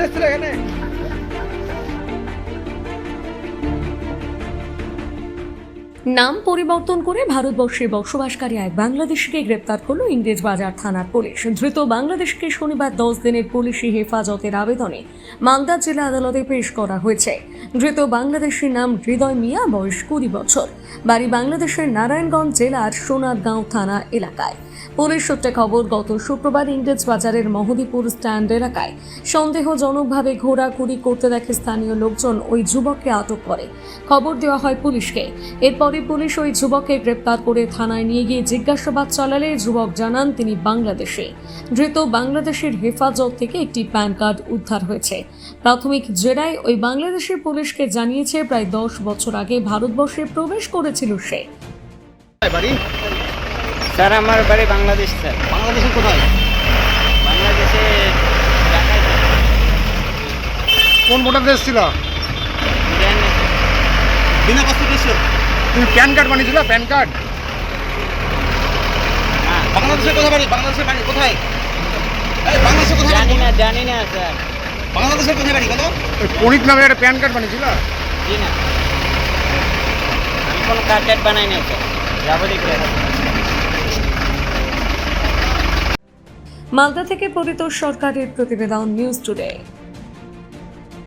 এসেছিল এখানে। নাম পরিবর্তন করে ভারতবর্ষে বসবাসকারী এক বাংলাদেশিকে গ্রেপ্তার করল ইংরেজ বাজার থানার পুলিশ। ধৃত বাংলাদেশকে শনিবার দশ দিনের পুলিশি হেফাজতের আবেদনে মালদা জেলা আদালতে পেশ করা হয়েছে। ধৃত বাংলাদেশের নাম হৃদয় মিয়া, বয়স কুড়ি বছর। বাড়ি বাংলাদেশের নারায়ণগঞ্জ জেলার সোনারগাঁও থানা এলাকায়। পুলিশ সূত্রে খবর, গত শুক্রবার ইংরেজ বাজারের মহদীপুর স্ট্যান্ড এলাকায় সন্দেহজনকভাবে ঘোরাঘুরি করতে দেখে স্থানীয় লোকজন ওই যুবককে আটক করে। খবর দেওয়া হয় পুলিশকে। এরপরে পুলিশ ওই যুবককে গ্রেপ্তার করে থানায় নিয়ে গিয়ে জিজ্ঞাসাবাদ চালালে যুবক জানান তিনি বাংলাদেশে। ধৃত বাংলাদেশের হেফাজত থেকে একটি প্যান কার্ড উদ্ধার হয়েছে। প্রাথমিক জেরায় ওই বাংলাদেশের পুলিশকে জানিয়েছে প্রায় দশ বছর আগে ভারতবর্ষে প্রবেশ করেছিল সে। বাড়ি? স্যার আমার বাড়ি বাংলাদেশ স্যার। বাংলাদেশের কোথায়? বাংলাদেশে কোন ভোটার এসেছিল? জানি না, বিনা পাসপোর্ট এসেছিল তুমি প্যান কার্ড বানিয়েছিল প্যান কার্ড? হ্যাঁ। বাংলাদেশের কোথায় বাড়ি? বাংলাদেশের বাড়ি কোথায়? এই বাংলাদেশের কোথায় জানি না জানি না স্যার। বাংলাদেশের কোথায় বাড়ি বলো ওই পণিক নামে একটা প্যান কার্ড বানিয়েছিল। জি না। আমি কোনো কার্ড টার্ড বানাই নাই স্যার যাব দেখে। মালদা থেকে পরিতোষ সরকারের প্রতিবেদন নিউজ টুডে।